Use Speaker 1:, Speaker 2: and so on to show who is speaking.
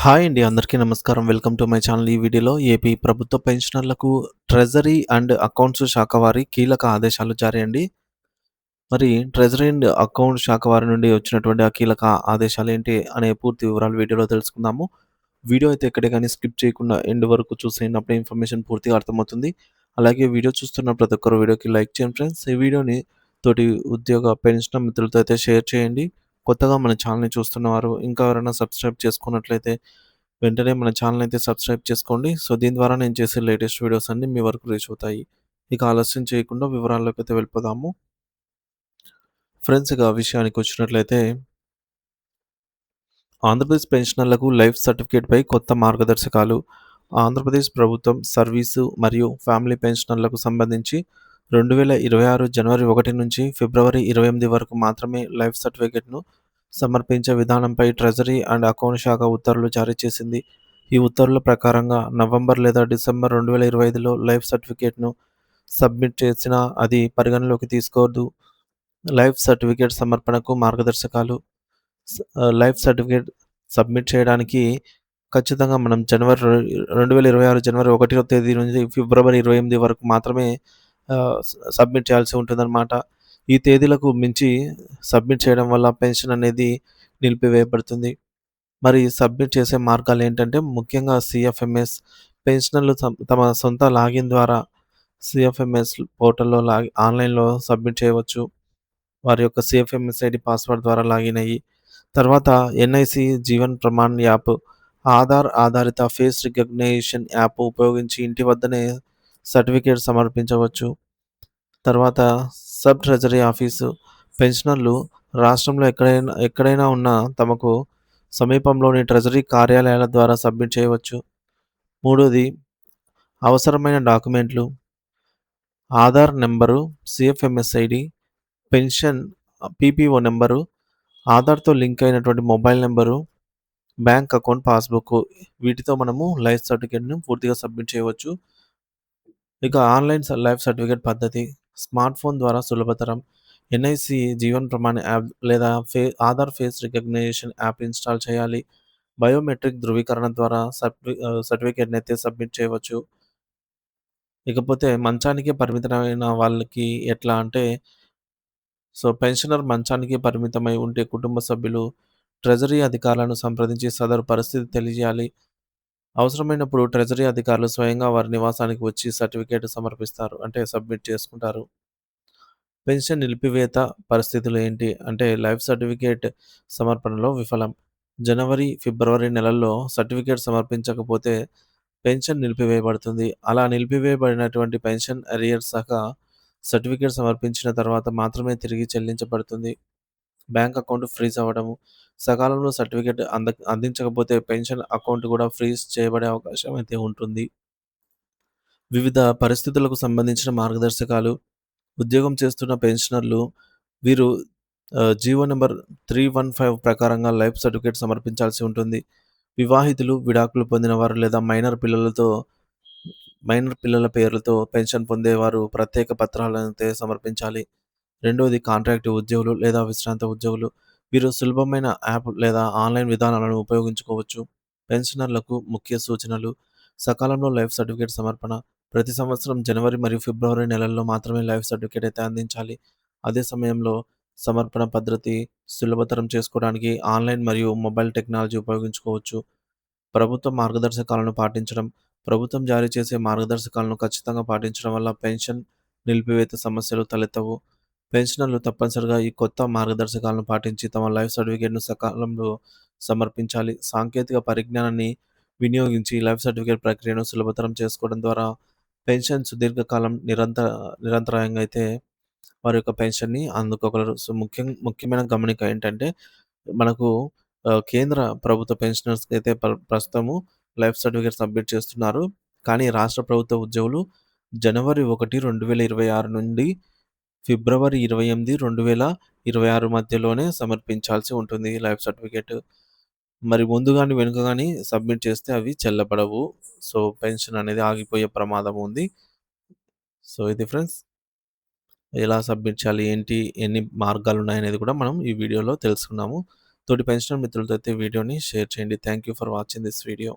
Speaker 1: hi అండి అందరికీ నమస్కారం వెల్కమ్ టు మై ఛానల్ ఈ వీడియోలో ఏపీ ప్రభుత్వ పెన్షనర్లకు ట్రెజరీ అండ్ అకౌంట్స్ శాఖ వారి కీలక ఆదేశాలు జారీ అండి మరి ట్రెజరీ అండ్ అకౌంట్ శాఖ వారి నుండి వచ్చినటువంటి ఆ కీలక ఆదేశాలు ఏంటి అనే పూర్తి వివరాలు వీడియోలో తెలుసుకుందాము వీడియో అయితే ఎక్కడే కానీ స్కిప్ చేయకుండా ఎండ్ వరకు చూసేయండి ఇన్ఫర్మేషన్ పూర్తిగా అర్థమవుతుంది అలాగే వీడియో చూస్తున్న ప్రతి ఒక్కరు వీడియోకి లైక్ చేయండి ఫ్రెండ్స్ ఈ వీడియోని తోటి ఉద్యోగ పెన్షన్ మిత్రులతో అయితే షేర్ చేయండి కొత్తగా మన ఛానల్ని చూస్తున్నవారు ఇంకా ఎవరైనా సబ్స్క్రైబ్ చేసుకున్నట్లయితే వెంటనే మన ఛానల్ అయితే సబ్స్క్రైబ్ చేసుకోండి సో దీని ద్వారా నేను చేసే లేటెస్ట్ వీడియోస్ అన్నీ మీ వరకు రీచ్ అవుతాయి ఇక ఆలస్యం చేయకుండా వివరాల్లోకి అయితే వెళ్ళిపోదాము ఫ్రెండ్స్ ఇక విషయానికి వచ్చినట్లయితే ఆంధ్రప్రదేశ్ పెన్షనర్లకు లైఫ్ సర్టిఫికేట్పై కొత్త మార్గదర్శకాలు ఆంధ్రప్రదేశ్ ప్రభుత్వం సర్వీసు మరియు ఫ్యామిలీ పెన్షనర్లకు సంబంధించి రెండు వేల ఇరవై ఆరు జనవరి ఒకటి నుంచి ఫిబ్రవరి ఇరవై ఎనిమిది వరకు మాత్రమే లైఫ్ సర్టిఫికేట్ను సమర్పించే విధానంపై ట్రెజరీ అండ్ అకౌంట్ శాఖ ఉత్తర్వులు జారీ చేసింది ఈ ఉత్తర్వుల ప్రకారంగా నవంబర్ లేదా డిసెంబర్ రెండు వేల ఇరవై ఐదులో లైఫ్ సర్టిఫికేట్ను సబ్మిట్ చేసినా అది పరిగణలోకి తీసుకోవద్దు లైఫ్ సర్టిఫికేట్ సమర్పణకు మార్గదర్శకాలు లైఫ్ సర్టిఫికేట్ సబ్మిట్ చేయడానికి ఖచ్చితంగా మనం జనవరి రెండు వేల ఇరవై ఆరు జనవరి ఒకటో తేదీ నుంచి ఫిబ్రవరి ఇరవై ఎనిమిది వరకు మాత్రమే సబ్మిట్ చేయాల్సి ఉంటుందన్నమాట ఈ తేదీలకు మించి సబ్మిట్ చేయడం వల్ల పెన్షన్ అనేది నిలిపివేయబడుతుంది మరి సబ్మిట్ చేసే మార్గాలు ఏంటంటే ముఖ్యంగా సిఎఫ్ఎంఎస్ పెన్షనర్లు తమ సొంత లాగిన్ ద్వారా సిఎఫ్ఎంఎస్ పోర్టల్లో లాగి ఆన్లైన్లో సబ్మిట్ చేయవచ్చు వారి యొక్క సిఎఫ్ఎంఎస్ ఐడి పాస్వర్డ్ ద్వారా లాగిన్ అయ్యి తర్వాత ఎన్ఐసి జీవన్ ప్రమాణ్ యాప్ ఆధార్ ఆధారిత ఫేస్ రికగ్నేషన్ యాప్ ఉపయోగించి ఇంటి వద్దనే సర్టిఫికేట్ సమర్పించవచ్చు తర్వాత సబ్ ట్రెజరీ ఆఫీసు పెన్షనర్లు రాష్ట్రంలో ఎక్కడైనా ఎక్కడైనా ఉన్న తమకు సమీపంలోని ట్రెజరీ కార్యాలయాల ద్వారా సబ్మిట్ చేయవచ్చు మూడోది అవసరమైన డాక్యుమెంట్లు Aadhaar number CFMS ID pension PPO number ఆధార్తో లింక్ అయినటువంటి mobile number bank account passbook వీటితో మనము లైఫ్ సర్టిఫికేట్ను పూర్తిగా సబ్మిట్ చేయవచ్చు ఇక ఆన్లైన్ లైఫ్ సర్టిఫికేట్ పద్ధతి స్మార్ట్ ఫోన్ ద్వారా సులభతరం ఎన్ఐసి జీవన్ ప్రమాణ యాప్ లేదా ఫే Aadhaar face recognition app install చేయాలి బయోమెట్రిక్ ధృవీకరణ ద్వారా సర్టిఫి సర్టిఫికేట్ని అయితే సబ్మిట్ చేయవచ్చు ఇకపోతే మంచానికి పరిమితమైన వాళ్ళకి ఎట్లా అంటే సో పెన్షనర్ మంచానికి పరిమితమై ఉంటే కుటుంబ సభ్యులు ట్రెజరీ అధికారులను సంప్రదించి సదరు పరిస్థితి తెలియజేయాలి అవసరమైనప్పుడు ట్రెజరీ అధికారులు స్వయంగా వారి నివాసానికి వచ్చి సర్టిఫికేట్ సమర్పిస్తారు అంటే సబ్మిట్ చేసుకుంటారు పెన్షన్ నిలిపివేత పరిస్థితులు ఏంటి అంటే లైఫ్ సర్టిఫికేట్ సమర్పణలో విఫలం జనవరి ఫిబ్రవరి నెలల్లో సర్టిఫికేట్ సమర్పించకపోతే పెన్షన్ నిలిపివేయబడుతుంది అలా నిలిపివేయబడినటువంటి పెన్షన్ అరియర్ సహా సర్టిఫికేట్ సమర్పించిన తర్వాత మాత్రమే తిరిగి చెల్లించబడుతుంది బ్యాంక్ అకౌంట్ ఫ్రీజ్ అవ్వడము సకాలంలో సర్టిఫికేట్ అంద అందించకపోతే పెన్షన్ అకౌంట్ కూడా ఫ్రీజ్ చేయబడే అవకాశం అయితే ఉంటుంది వివిధ పరిస్థితులకు సంబంధించిన మార్గదర్శకాలు ఉద్యోగం చేస్తున్న పెన్షనర్లు వీరు GO number three one five ప్రకారంగా లైఫ్ సర్టిఫికేట్ సమర్పించాల్సి ఉంటుంది వివాహితులు విడాకులు పొందిన వారు లేదా మైనర్ పిల్లలతో మైనర్ పిల్లల పేర్లతో పెన్షన్ పొందేవారు ప్రత్యేక పత్రాలను సమర్పించాలి రెండవది కాంట్రాక్ట్ ఉద్యోగులు లేదా విశ్రాంత ఉద్యోగులు వీరు సులభమైన యాప్ లేదా ఆన్లైన్ విధానాలను ఉపయోగించుకోవచ్చు పెన్షనర్లకు ముఖ్య సూచనలు సకాలంలో లైఫ్ సర్టిఫికేట్ సమర్పణ ప్రతి సంవత్సరం జనవరి మరియు ఫిబ్రవరి నెలల్లో మాత్రమే లైఫ్ సర్టిఫికేట్ అయితే అందించాలి అదే సమయంలో సమర్పణ పద్ధతి సులభతరం చేసుకోవడానికి ఆన్లైన్ మరియు మొబైల్ టెక్నాలజీ ఉపయోగించుకోవచ్చు ప్రభుత్వ మార్గదర్శకాలను పాటించడం ప్రభుత్వం జారీ చేసే మార్గదర్శకాలను ఖచ్చితంగా పాటించడం వల్ల పెన్షన్ నిలిపివేత సమస్యలు తలెత్తవు పెన్షనర్లు తప్పనిసరిగా ఈ కొత్త మార్గదర్శకాలను పాటించి తమ లైఫ్ సర్టిఫికేట్ను సకాలంలో సమర్పించాలి సాంకేతిక పరిజ్ఞానాన్ని వినియోగించి లైఫ్ సర్టిఫికేట్ ప్రక్రియను సులభతరం చేసుకోవడం ద్వారా పెన్షన్ సుదీర్ఘకాలం నిరంతర నిరంతరాయంగా అయితే వారి యొక్క పెన్షన్ని అందుకోగలరు సో ముఖ్యం ముఖ్యమైన గమనిక ఏంటంటే మనకు కేంద్ర ప్రభుత్వ పెన్షనర్స్కి అయితే ప్రస్తుతము లైఫ్ సర్టిఫికేట్ సబ్మిట్ చేస్తున్నారు కానీ రాష్ట్ర ప్రభుత్వ ఉద్యోగులు జనవరి ఒకటి రెండు వేల ఇరవై ఆరు నుండి ఫిబ్రవరి ఇరవై ఎనిమిది రెండు వేల ఇరవై ఆరు మధ్యలోనే సమర్పించాల్సి ఉంటుంది లైఫ్ సర్టిఫికేట్ మరి ముందు కానీ వెనుక కానీ సబ్మిట్ చేస్తే అవి చెల్లబడవు సో పెన్షన్ అనేది ఆగిపోయే ప్రమాదం ఉంది సో ఇది ఫ్రెండ్స్ ఎలా సబ్మిట్ చేయాలి ఏంటి ఎన్ని మార్గాలు ఉన్నాయనేది కూడా మనం ఈ వీడియోలో తెలుసుకున్నాము తోటి పెన్షన్ మిత్రులతో అయితే వీడియోని షేర్ చేయండి thank you for watching this video